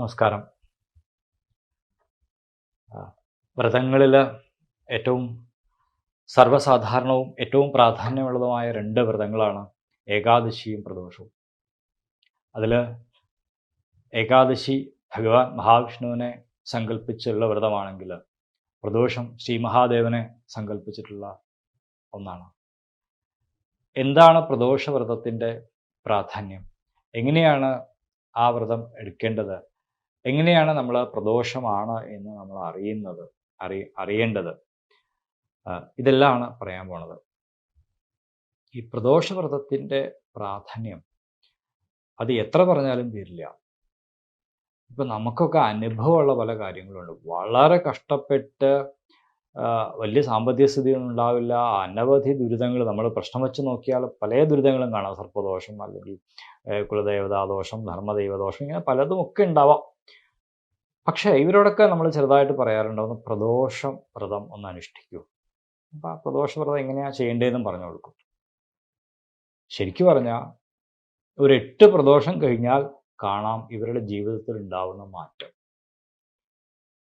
നമസ്കാരം. വ്രതങ്ങളിൽ ഏറ്റവും സർവസാധാരണവും ഏറ്റവും പ്രാധാന്യമുള്ളതുമായ രണ്ട് വ്രതങ്ങളാണ് ഏകാദശിയും പ്രദോഷവും. അതിൽ ഏകാദശി ഭഗവാൻ മഹാവിഷ്ണുവിനെ സങ്കല്പിച്ചുള്ള വ്രതമാണെങ്കിൽ പ്രദോഷം ശ്രീ മഹാദേവനെ സങ്കല്പിച്ചിട്ടുള്ള ഒന്നാണ്. എന്താണ് പ്രദോഷ വ്രതത്തിന്റെ പ്രാധാന്യം? എങ്ങനെയാണ് ആ വ്രതം എടുക്കേണ്ടത്? എങ്ങനെയാണ് നമ്മൾ പ്രദോഷമാണ് എന്ന് നമ്മൾ അറിയുന്നത് അറി അറിയേണ്ടത്? ഇതെല്ലാമാണ് പറയാൻ പോണത്. ഈ പ്രദോഷവ്രതത്തിന്റെ പ്രാധാന്യം അത് എത്ര പറഞ്ഞാലും തീരില്ല. ഇപ്പൊ നമുക്കൊക്കെ അനുഭവമുള്ള പല കാര്യങ്ങളുണ്ട്. വളരെ കഷ്ടപ്പെട്ട് വലിയ സാമ്പത്തിക സ്ഥിതിയൊന്നും ഉണ്ടാവില്ല. അനവധി ദുരിതങ്ങൾ നമ്മൾ പ്രശ്നം വെച്ച് നോക്കിയാൽ പല ദുരിതങ്ങളും കാണാം. സർപ്പദോഷം അല്ലെങ്കിൽ കുലദേവതാദോഷം ധർമ്മദൈവദോഷം ഇങ്ങനെ പലതും ഒക്കെ ഉണ്ടാവാം. പക്ഷേ ഇവരോടൊക്കെ നമ്മൾ ചെറുതായിട്ട് പറയാറുണ്ടാവുന്ന പ്രദോഷം വ്രതം ഒന്ന് അനുഷ്ഠിക്കൂ. അപ്പം ആ പ്രദോഷ വ്രതം എങ്ങനെയാണ് ചെയ്യേണ്ടതെന്നും പറഞ്ഞു കൊടുക്കും. ശരിക്കു പറഞ്ഞാൽ ഒരു എട്ട് പ്രദോഷം കഴിഞ്ഞാൽ കാണാം ഇവരുടെ ജീവിതത്തിൽ ഉണ്ടാവുന്ന മാറ്റം.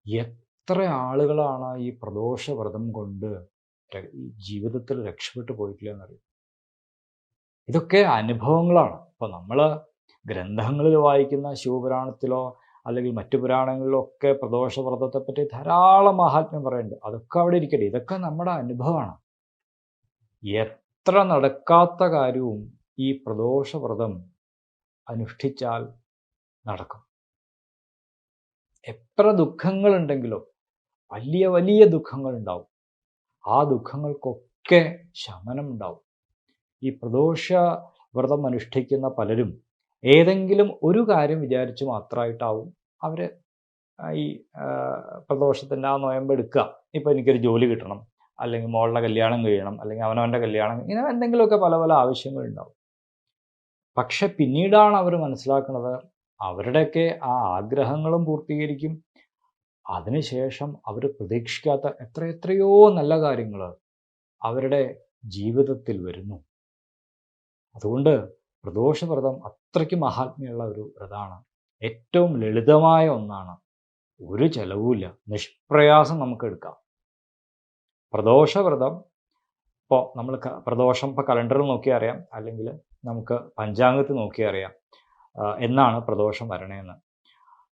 എത്ര ആളുകളാണ് ഈ പ്രദോഷ വ്രതം കൊണ്ട് ജീവിതത്തിൽ രക്ഷപ്പെട്ടു പോയിട്ടില്ല എന്നറിയും? ഇതൊക്കെ അനുഭവങ്ങളാണ്. ഇപ്പൊ നമ്മൾ ഗ്രന്ഥങ്ങളിൽ വായിക്കുന്ന ശിവപുരാണത്തിലോ അല്ലെങ്കിൽ മറ്റു പുരാണങ്ങളിലൊക്കെ പ്രദോഷവ്രതത്തെപ്പറ്റി പ്രദോഷ പറ്റി ധാരാളം മഹാത്മ്യം പറയുന്നുണ്ട്. അതൊക്കെ അവിടെ ഇരിക്കട്ടെ. ഇതൊക്കെ നമ്മുടെ അനുഭവമാണ്. എത്ര നടക്കാത്ത കാര്യവും ഈ പ്രദോഷവ്രതം അനുഷ്ഠിച്ചാൽ നടക്കും. എത്ര ദുഃഖങ്ങളുണ്ടെങ്കിലും വലിയ വലിയ ദുഃഖങ്ങൾ ഉണ്ടാവും ആ ദുഃഖങ്ങൾക്കൊക്കെ ശമനം ഉണ്ടാവും ഈ പ്രദോഷ വ്രതം അനുഷ്ഠിക്കുന്ന പലരും ഏതെങ്കിലും ഒരു കാര്യം വിചാരിച്ച് മാത്രമായിട്ടാവും അവർ ഈ പ്രദോഷത്തിന്റെ ആ നോയമ്പ് എടുക്കുക. ഇപ്പം എനിക്കൊരു ജോലി കിട്ടണം അല്ലെങ്കിൽ മോളുടെ കല്യാണം കഴിയണം അല്ലെങ്കിൽ അവനവന്റെ കല്യാണം ഇങ്ങനെ എന്തെങ്കിലുമൊക്കെ പല പല ആവശ്യങ്ങളുണ്ടാവും. പക്ഷെ പിന്നീടാണ് അവർ മനസ്സിലാക്കുന്നത് അവരുടെയൊക്കെ ആ ആഗ്രഹങ്ങളും പൂർത്തീകരിക്കും. അതിനുശേഷം അവർ പ്രതീക്ഷിക്കാത്ത എത്ര എത്രയോ നല്ല കാര്യങ്ങൾ അവരുടെ ജീവിതത്തിൽ വരുന്നു. അതുകൊണ്ട് പ്രദോഷവ്രതം അത്രയ്ക്ക് മഹാത്മ്യമുള്ള ഒരു വ്രതമാണ് ഏറ്റവും ലളിതമായ ഒന്നാണ്. ഒരു ചെലവുമില്ല. നിഷ്പ്രയാസം നമുക്ക് എടുക്കാം. പ്രദോഷവ്രതം ഇപ്പോൾ നമ്മൾ പ്രദോഷം ഇപ്പോൾ കലണ്ടറിൽ നോക്കി അറിയാം. അല്ലെങ്കിൽ നമുക്ക് പഞ്ചാംഗത്തിൽ നോക്കി അറിയാം. എന്നാണ് പ്രദോഷം വരണേന്ന്.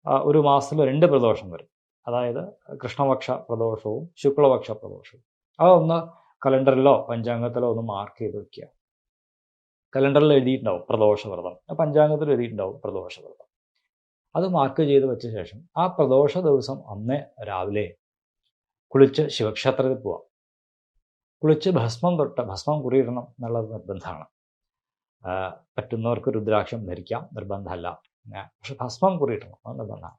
ഒരു മാസത്തിൽ രണ്ട് പ്രദോഷം വരും. അതായത് കൃഷ്ണപക്ഷ പ്രദോഷവും ശുക്ലപക്ഷ പ്രദോഷവും. അതൊന്ന് കലണ്ടറിലോ പഞ്ചാംഗത്തിലോ ഒന്ന് മാർക്ക് ചെയ്ത് വെക്കുക. കലണ്ടറിൽ എഴുതിയിട്ടുണ്ടാവും പ്രദോഷവ്രതം. പഞ്ചാംഗത്തിൽ എഴുതിയിട്ടുണ്ടാവും പ്രദോഷവ്രതം. അത് മാർക്ക് ചെയ്ത് വെച്ച ശേഷം ആ പ്രദോഷ ദിവസം അന്നേ രാവിലെ കുളിച്ച് ശിവക്ഷേത്രത്തിൽ പോവാം. കുളിച്ച് ഭസ്മം തൊട്ട് ഭസ്മം കുറിയിടണം എന്നുള്ളത് നിർബന്ധമാണ്. പറ്റുന്നവർക്ക് രുദ്രാക്ഷം ധരിക്കാം നിർബന്ധമല്ല. പക്ഷെ ഭസ്മം കുറിയിടണം അത് നിർബന്ധമാണ്.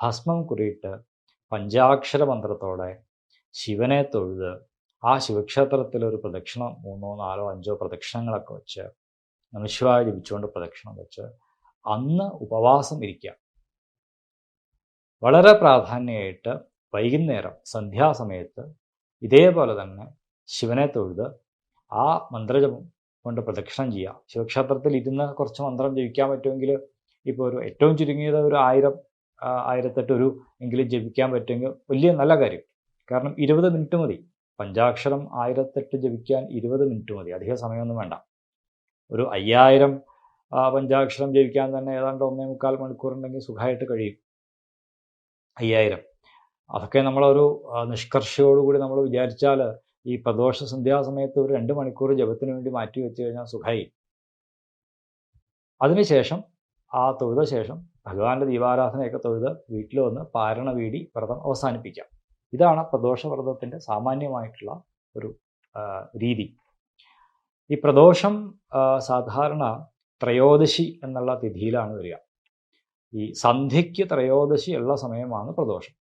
ഭസ്മം കുറിയിട്ട് പഞ്ചാക്ഷര മന്ത്രത്തോടെ ശിവനെ തൊഴുത് ആ ശിവക്ഷേത്രത്തിൽ ഒരു പ്രദക്ഷിണം മൂന്നോ നാലോ അഞ്ചോ പ്രദക്ഷിണങ്ങളൊക്കെ വെച്ച് നമശിവായ ജപിച്ചുകൊണ്ട് പ്രദക്ഷിണം വെച്ച് അന്ന് ഉപവാസം ഇരിക്കുക. വളരെ പ്രാധാന്യമായിട്ട് വൈകുന്നേരം സന്ധ്യാസമയത്ത് ഇതേപോലെ തന്നെ ശിവനെ തൊഴുത് ആ മന്ത്രജപം കൊണ്ട് പ്രദക്ഷിണം ചെയ്യുക. ശിവക്ഷേത്രത്തിൽ ഇരുന്ന് കുറച്ച് മന്ത്രം ജപിക്കാൻ പറ്റുമെങ്കിൽ ഇപ്പോൾ ഒരു ഏറ്റവും ചുരുങ്ങിയത് ഒരു ആയിരം ആയിരത്തെട്ടൊരു എങ്കിലും ജപിക്കാൻ പറ്റുമെങ്കിൽ വലിയ നല്ല കാര്യം. കാരണം ഇരുപത് മിനിറ്റ് മതി. പഞ്ചാക്ഷരം ആയിരത്തെട്ട് ജപിക്കാൻ ഇരുപത് മിനിറ്റ് മതി. അധിക സമയമൊന്നും വേണ്ട. ഒരു അയ്യായിരം പഞ്ചാക്ഷരം ജപിക്കാൻ തന്നെ ഏതാണ്ട് ഒന്നേ മുക്കാൽ മണിക്കൂറുണ്ടെങ്കിൽ സുഖമായിട്ട് കഴിയും. അയ്യായിരം. അതൊക്കെ നമ്മളൊരു നിഷ്കർഷയോടുകൂടി നമ്മൾ വിചാരിച്ചാൽ ഈ പ്രദോഷ സന്ധ്യാസമയത്ത് ഒരു രണ്ട് മണിക്കൂർ ജപത്തിന് വേണ്ടി മാറ്റി വെച്ച് കഴിഞ്ഞാൽ സുഖമായി. അതിനുശേഷം ആ തൊഴുത ശേഷം ഭഗവാന്റെ ദീപാരാധനയൊക്കെ തൊഴുത് വീട്ടിൽ വന്ന് പാരണ വീടി വ്രതം അവസാനിപ്പിക്കാം. ഇതാണ് പ്രദോഷ വ്രതത്തിന്റെ സാമാന്യമായിട്ടുള്ള ഒരു രീതി. ഈ പ്രദോഷം സാധാരണ ത്രയോദശി എന്നുള്ള തിഥിയിലാണ് വരിക. ഈ സന്ധ്യയ്ക്ക് ത്രയോദശി ഉള്ള സമയമാണ് പ്രദോഷം.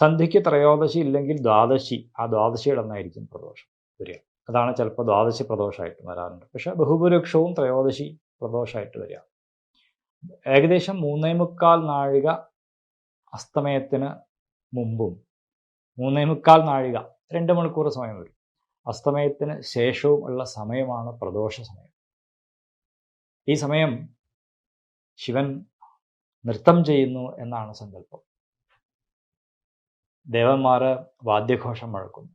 സന്ധ്യയ്ക്ക് ത്രയോദശി ഇല്ലെങ്കിൽ ദ്വാദശി ആ ദ്വാദശിയുടെ അന്നായിരിക്കും പ്രദോഷം വരിക. അതാണ് ചിലപ്പോൾ ദ്വാദശി പ്രദോഷമായിട്ട് വരാറുണ്ട്. പക്ഷേ ബഹുഭൂരിപക്ഷവും ത്രയോദശി പ്രദോഷമായിട്ട് വരിക. ഏകദേശം മൂന്നേ മുക്കാൽ നാഴിക അസ്തമയത്തിന് മുമ്പും മൂന്നേ മുക്കാൽ നാഴിക രണ്ട് മണിക്കൂർ സമയം വരും. അസ്തമയത്തിന് ശേഷവും ഉള്ള സമയമാണ് പ്രദോഷ സമയം. ഈ സമയം ശിവൻ നൃത്തം ചെയ്യുന്നു എന്നാണ് സങ്കല്പം. ദേവന്മാര് വാദ്യഘോഷം മുഴക്കുന്നു.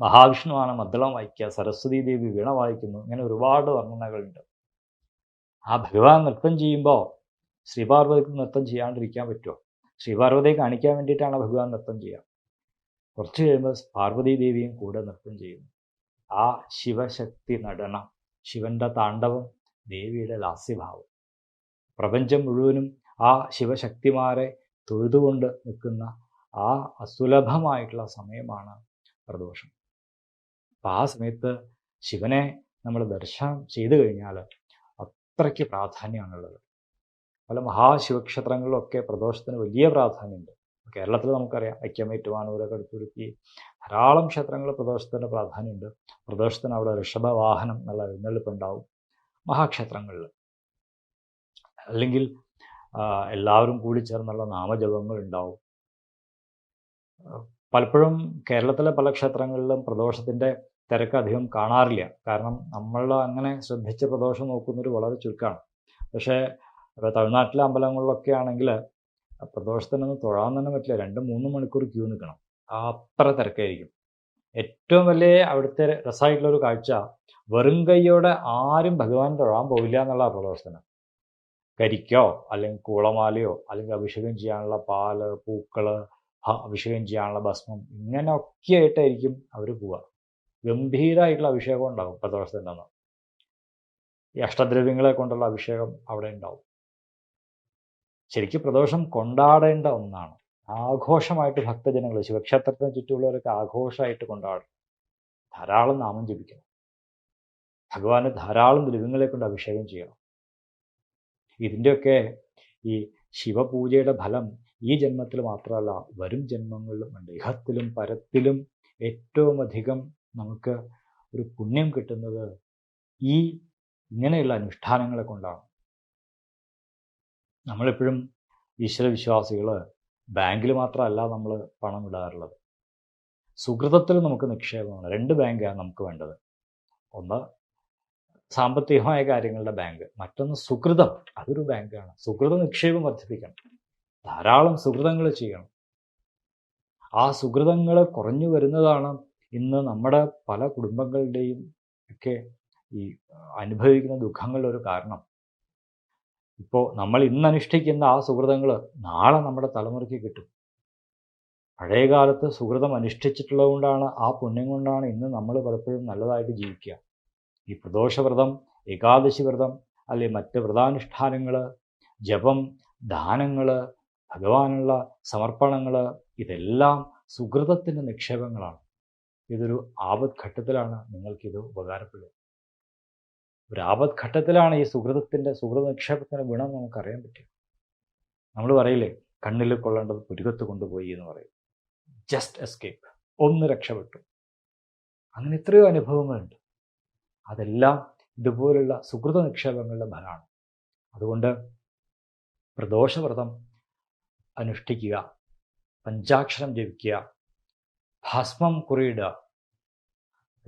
മഹാവിഷ്ണുവാണ് മദ്ദളം വായിക്കുക സരസ്വതി ദേവി വീണ വായിക്കുന്നു ഇങ്ങനെ ഒരുപാട് വർണനകളുണ്ട്. ആ ഭഗവാൻ നൃത്തം ചെയ്യുമ്പോൾ ശ്രീപാർവതിക്ക് നൃത്തം ചെയ്യാണ്ടിരിക്കാൻ പറ്റുമോ ശ്രീപാർവതിയെ കാണിക്കാൻ വേണ്ടിയിട്ടാണ് ഭഗവാൻ നൃത്തം ചെയ്യുക? കുറച്ച് കഴിയുമ്പോൾ പാർവതി ദേവിയും കൂടെ നൃത്തം ചെയ്യുന്നു. ആ ശിവശക്തി നടനം ശിവന്റെ താണ്ഡവം ദേവിയുടെ ലാസ്യഭാവം. പ്രപഞ്ചം മുഴുവനും ആ ശിവശക്തിമാരെ തൊഴുതുകൊണ്ട് നിൽക്കുന്ന ആ അസുലഭമായിട്ടുള്ള സമയമാണ് പ്രദോഷം. അപ്പം ആ സമയത്ത് ശിവനെ നമ്മൾ ദർശനം ചെയ്തു കഴിഞ്ഞാൽ അത്രയ്ക്ക് പ്രാധാന്യമാണുള്ളത്. പല മഹാശിവക്ഷേത്രങ്ങളിലൊക്കെ പ്രദോഷത്തിന് വലിയ പ്രാധാന്യമുണ്ട്. കേരളത്തിൽ നമുക്കറിയാം ഐക്യമേറ്റുവാനൂരൊക്കെ അടുത്തുരുക്കി ധാരാളം ക്ഷേത്രങ്ങൾ പ്രദോഷത്തിന്റെ പ്രാധാന്യമുണ്ട്. പ്രദോഷത്തിന് അവിടെ ഋഷഭവാഹനം എന്നുള്ള എഴുന്നള്ളിപ്പ് ഉണ്ടാവും മഹാക്ഷേത്രങ്ങളിൽ. അല്ലെങ്കിൽ എല്ലാവരും കൂടി ചേർന്നുള്ള നാമജപങ്ങൾ ഉണ്ടാവും. പലപ്പോഴും കേരളത്തിലെ പല ക്ഷേത്രങ്ങളിലും പ്രദോഷത്തിന്റെ തിരക്ക് അധികം കാണാറില്ല. കാരണം നമ്മൾ അങ്ങനെ ശ്രദ്ധിച്ച് പ്രദോഷം നോക്കുന്നൊരു വളരെ ചുരുക്കമാണ്. പക്ഷേ തമിഴ്നാട്ടിലെ അമ്പലങ്ങളിലൊക്കെ ആണെങ്കിൽ പ്രദോഷത്തിനൊന്നും തൊഴാൻ തന്നെ പറ്റില്ല. രണ്ട് മൂന്ന് മണിക്കൂർ ക്യൂ നിൽക്കണം. അത്ര തിരക്കായിരിക്കും. ഏറ്റവും വലിയ അവിടുത്തെ രസമായിട്ടുള്ള ഒരു കാഴ്ച വെറും കൈയോടെ ആരും ഭഗവാൻ തൊഴാൻ പോവില്ല എന്നുള്ള പ്രദോഷത്തിന് കരിക്കോ അല്ലെങ്കിൽ കൂളമാലയോ അല്ലെങ്കിൽ അഭിഷേകം ചെയ്യാനുള്ള പാൽ പൂക്കൾ അഭിഷേകം ചെയ്യാനുള്ള ഭസ്മം ഇങ്ങനെയൊക്കെ ആയിട്ടായിരിക്കും അവർ പോവുക ഗംഭീരമായിട്ടുള്ള അഭിഷേകം ഉണ്ടാകും പ്രദോഷത്തിന്റെ ഈ അഷ്ടദ്രവ്യങ്ങളെ കൊണ്ടുള്ള അഭിഷേകം അവിടെ ഉണ്ടാവും. ശരിക്കും പ്രദോഷം കൊണ്ടാടേണ്ട ഒന്നാണ്. ആഘോഷമായിട്ട് ഭക്തജനങ്ങൾ ശിവക്ഷേത്രത്തിന് ചുറ്റുമുള്ളവരൊക്കെ ആഘോഷമായിട്ട് കൊണ്ടാടും. ധാരാളം നാമം ജപിക്കണം. ഭഗവാന് ധാരാളം ദൃവ്യങ്ങളെ കൊണ്ട് അഭിഷേകം ചെയ്യണം. ഇതിന്റെയൊക്കെ ഈ ശിവപൂജയുടെ ഫലം ഈ ജന്മത്തിൽ മാത്രമല്ല വരും ജന്മങ്ങളിലും ഉണ്ട്. ഇഹത്തിലും പരത്തിലും ഏറ്റവും അധികം നമുക്ക് ഒരു പുണ്യം കിട്ടുന്നത് ഈ ഇങ്ങനെയുള്ള അനുഷ്ഠാനങ്ങളെ കൊണ്ടാണ്. നമ്മളെപ്പോഴും ഈശ്വരവിശ്വാസികൾ ബാങ്കിൽ മാത്രമല്ല നമ്മൾ പണം ഇടാറുള്ളത്. സുഹൃതത്തിൽ നമുക്ക് നിക്ഷേപമാണ്. രണ്ട് ബാങ്കാണ് നമുക്ക് വേണ്ടത്. ഒന്ന് സാമ്പത്തികമായ കാര്യങ്ങളുടെ ബാങ്ക്. മറ്റൊന്ന് സുഹൃതം. അതൊരു ബാങ്കാണ്. സുഹൃത നിക്ഷേപം വർദ്ധിപ്പിക്കണം. ധാരാളം സുഹൃതങ്ങൾ ചെയ്യണം. ആ സുഹൃതങ്ങൾ കുറഞ്ഞു വരുന്നതാണ് ഇന്ന് നമ്മുടെ പല കുടുംബങ്ങളുടെയും ഒക്കെ ഈ അനുഭവിക്കുന്ന ദുഃഖങ്ങളുടെ ഒരു കാരണം. ഇപ്പോൾ നമ്മൾ ഇന്ന് അനുഷ്ഠിക്കുന്ന ആ സുഹൃതങ്ങൾ നാളെ നമ്മുടെ തലമുറയ്ക്ക് കിട്ടും. പഴയകാലത്ത് സുഹൃതം അനുഷ്ഠിച്ചിട്ടുള്ളത് കൊണ്ടാണ് ആ പുണ്യം കൊണ്ടാണ് ഇന്ന് നമ്മൾ പലപ്പോഴും നല്ലതായിട്ട് ജീവിക്കുക. ഈ പ്രദോഷവ്രതം ഏകാദശി വ്രതം അല്ലെ മറ്റ് വ്രതാനുഷ്ഠാനങ്ങൾ ജപം ദാനങ്ങൾ ഭഗവാനുള്ള സമർപ്പണങ്ങൾ ഇതെല്ലാം സുഹൃതത്തിന്റെ നിക്ഷേപങ്ങളാണ്. ഇതൊരു ആപത് ഘട്ടത്തിലാണ് നിങ്ങൾക്കിത് ഉപകാരപ്പെടുക. ഒരു ഘട്ടത്തിലാണ് ഈ സുഹൃതത്തിന്റെ സുഹൃത നിക്ഷേപത്തിന്റെ ഗുണം നമുക്കറിയാൻ പറ്റും. നമ്മൾ പറയില്ലേ കണ്ണിൽ കൊള്ളേണ്ടത് പുരുകത്ത് കൊണ്ടുപോയി എന്ന് പറയും. ജസ്റ്റ് എസ്കേപ്പ് ഒന്ന് രക്ഷപ്പെട്ടു. അങ്ങനെ എത്രയോ അനുഭവങ്ങളുണ്ട്. അതെല്ലാം ഇതുപോലുള്ള സുഹൃത നിക്ഷേപങ്ങളുടെ ഫലമാണ്. അതുകൊണ്ട് പ്രദോഷവ്രതം അനുഷ്ഠിക്കുക പഞ്ചാക്ഷരം ജപിക്കുക ഭസ്മം കുറിയിടുക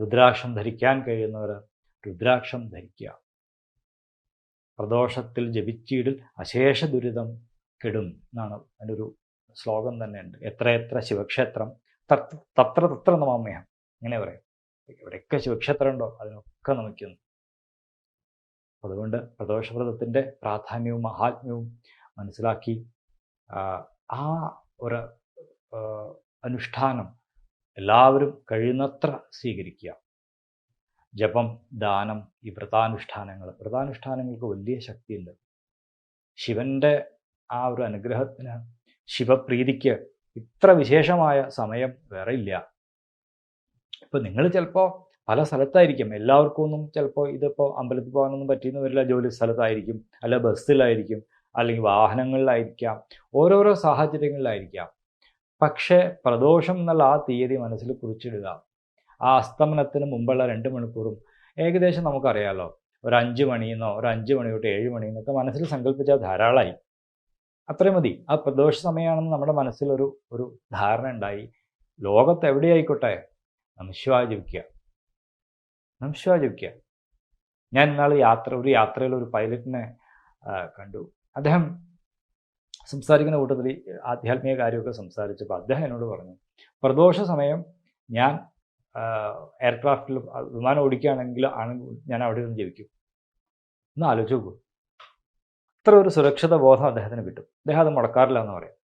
രുദ്രാക്ഷം ധരിക്കാൻ കഴിയുന്നവർ രുദ്രാക്ഷം ധരിക്കുക. പ്രദോഷത്തിൽ ജപിച്ചീടിൽ അശേഷ ദുരിതം കെടും എന്നാണ് അതിന്റെ ഒരു ശ്ലോകം തന്നെയുണ്ട്. എത്ര എത്ര ശിവക്ഷേത്രം തത്ര തത്ര നമാമയം ഇങ്ങനെ പറയും. എവിടെയൊക്കെ ശിവക്ഷേത്രം ഉണ്ടോ അതിനൊക്കെ നമിക്കുന്നു. അതുകൊണ്ട് പ്രദോഷവ്രതത്തിന്റെ പ്രാധാന്യവും മഹാത്മ്യവും മനസ്സിലാക്കി ആ ഒരു അനുഷ്ഠാനം എല്ലാവരും കഴിയുന്നത്ര സ്വീകരിക്കുക. ജപം ദാനം ഈ വ്രതാനുഷ്ഠാനങ്ങൾ. വ്രതാനുഷ്ഠാനങ്ങൾക്ക് വലിയ ശക്തിയുണ്ട്. ശിവന്റെ ആ ഒരു അനുഗ്രഹത്തിന് ശിവപ്രീതിക്ക് ഇത്ര വിശേഷമായ സമയം വേറെ ഇല്ല. ഇപ്പം നിങ്ങൾ ചിലപ്പോൾ പല സ്ഥലത്തായിരിക്കും. എല്ലാവർക്കും ഒന്നും ചിലപ്പോൾ ഇതിപ്പോൾ അമ്പലത്തിൽ പോകാനൊന്നും പറ്റിയെന്ന് വരില്ല. ജോലി സ്ഥലത്തായിരിക്കും. അല്ല ബസ്സിലായിരിക്കും. അല്ലെങ്കിൽ വാഹനങ്ങളിലായിരിക്കാം. ഓരോരോ സാഹചര്യങ്ങളിലായിരിക്കാം. പക്ഷേ പ്രദോഷം എന്നുള്ള ആ തീയതി മനസ്സിൽ കുറിച്ചിടുക. ആ അസ്തമനത്തിന് മുമ്പുള്ള രണ്ട് മണിക്കൂറും ഏകദേശം നമുക്കറിയാമല്ലോ ഒരു അഞ്ച് മണിന്നോ ഒരു അഞ്ച് മണി തൊട്ട് ഏഴ് മണി എന്നൊക്കെ മനസ്സിൽ സങ്കല്പിച്ചാൽ ധാരാളമായി. അത്രയും മതി. ആ പ്രദോഷ സമയമാണെന്ന് നമ്മുടെ മനസ്സിലൊരു ഒരു ധാരണ ഉണ്ടായി. ലോകത്ത് എവിടെയായിക്കോട്ടെ? ആയിക്കോട്ടെ ജപിക്കുക. ജപിക്കുക. ഞാൻ ഇന്നാൾ യാത്ര ഒരു യാത്രയിൽ ഒരു പൈലറ്റിനെ കണ്ടു. അദ്ദേഹം സംസാരിക്കുന്ന കൂട്ടത്തിൽ ആധ്യാത്മിക കാര്യമൊക്കെ സംസാരിച്ചപ്പോൾ അദ്ദേഹം എന്നോട് പറഞ്ഞു പ്രദോഷ സമയം ഞാൻ എയർക്രാഫ്റ്റിൽ വിമാനം ഓടിക്കുകയാണെങ്കിൽ ഞാൻ അവിടെ നിന്ന് ജീവിക്കും ഒന്ന് ആലോചിച്ച് നോക്കൂ. ഇത്ര ഒരു സുരക്ഷിത ബോധം അദ്ദേഹത്തിന് കിട്ടും. അദ്ദേഹം അത് മുടക്കാറില്ല എന്ന് പറയാം.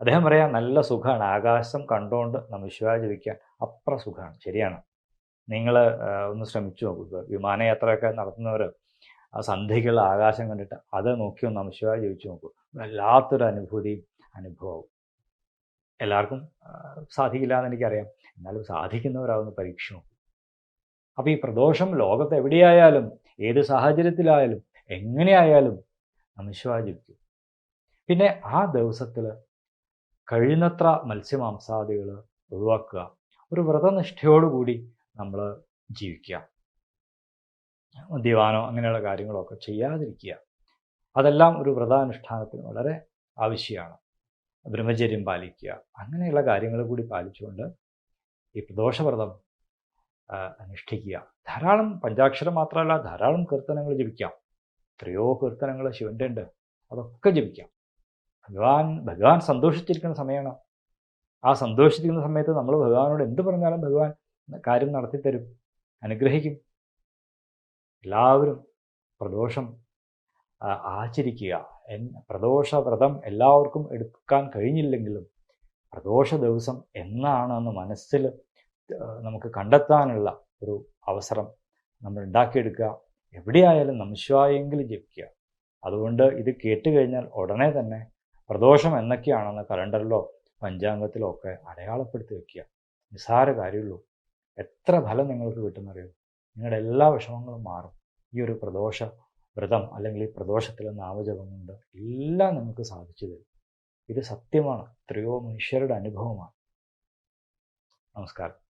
അദ്ദേഹം പറയാം നല്ല സുഖമാണ്. ആകാശം കണ്ടുകൊണ്ട് നമശിവായ ജപിക്കാൻ അത്ര സുഖമാണ്. ശരിയാണ്. നിങ്ങൾ ഒന്ന് ശ്രമിച്ചു നോക്കുക വിമാനയാത്രയൊക്കെ നടത്തുന്നവർ ആ സന്ധ്യയ്ക്കുള്ള ആകാശം കണ്ടിട്ട് അത് നോക്കി ഒന്ന് നമശിവായ ജപിച്ചു നോക്കൂ. വല്ലാത്തൊരു അനുഭൂതിയും അനുഭവവും. എല്ലാവർക്കും സാധിക്കില്ല എന്ന് എനിക്കറിയാം. എന്നാലും സാധിക്കുന്നവരാവുന്ന പരീക്ഷണം. അപ്പോൾ ഈ പ്രദോഷം ലോകത്ത് എവിടെയായാലും ഏത് സാഹചര്യത്തിലായാലും എങ്ങനെയായാലും നമശിവായ ജപിക്കും പിന്നെ ആ ദിവസത്തിൽ കഴിയുന്നത്ര മത്സ്യമാംസാദികൾ ഒഴിവാക്കുക. ഒരു വ്രതനിഷ്ഠയോടുകൂടി നമ്മൾ ജീവിക്കുക. മദ്യപാനോ അങ്ങനെയുള്ള കാര്യങ്ങളൊക്കെ ചെയ്യാതിരിക്കുക. അതെല്ലാം ഒരു വ്രതാനുഷ്ഠാനത്തിന് വളരെ ആവശ്യമാണ്. ബ്രഹ്മചര്യം പാലിക്കുക. അങ്ങനെയുള്ള കാര്യങ്ങൾ കൂടി പാലിച്ചുകൊണ്ട് ഈ പ്രദോഷവ്രതം അനുഷ്ഠിക്കുക. ധാരാളം പഞ്ചാക്ഷരം മാത്രമല്ല ധാരാളം കീർത്തനങ്ങൾ ജപിക്കാം. എത്രയോ കീർത്തനങ്ങൾ ശിവന്റെ ഉണ്ട് അതൊക്കെ ജപിക്കാം. ഭഗവാൻ ഭഗവാൻ സന്തോഷിച്ചിരിക്കുന്ന സമയമാണ്. ആ സന്തോഷിച്ചിരിക്കുന്ന സമയത്ത് നമ്മൾ ഭഗവാനോട് എന്ത് പറഞ്ഞാലും ഭഗവാൻ കാര്യം നടത്തിത്തരും. അനുഗ്രഹിക്കും. എല്ലാവരും പ്രദോഷം ആചരിക്കുക. പ്രദോഷ വ്രതം എല്ലാവർക്കും എടുക്കാൻ കഴിഞ്ഞില്ലെങ്കിലും പ്രദോഷ ദിവസം എന്നാണെന്ന് മനസ്സിൽ നമുക്ക് കണ്ടെത്താനുള്ള ഒരു അവസരം നമ്മൾ ഉണ്ടാക്കിയെടുക്കുക. എവിടെയായാലും നമശിവായെങ്കിലും ജപിക്കുക. അതുകൊണ്ട് ഇത് കേട്ട് കഴിഞ്ഞാൽ ഉടനെ തന്നെ പ്രദോഷം എന്നൊക്കെയാണെന്ന് കലണ്ടറിലോ പഞ്ചാംഗത്തിലോ ഒക്കെ അടയാളപ്പെടുത്തി വെക്കുക. നിസ്സാര കാര്യമുള്ളൂ. എത്ര ഫലം നിങ്ങൾക്ക് കിട്ടുന്നറിയോ? നിങ്ങളുടെ എല്ലാ വിഷമങ്ങളും മാറും. ഈ ഒരു പ്രദോഷ വ്രതം അല്ലെങ്കിൽ ഈ പ്രദോഷത്തിലെ നാമജപം കൊണ്ട് എല്ലാം നിങ്ങൾക്ക് സാധിച്ചു തരും. ഇത് സത്യമാണ്. എത്രയോ മനുഷ്യരുടെ അനുഭവമാണ്. നമസ്കാരം.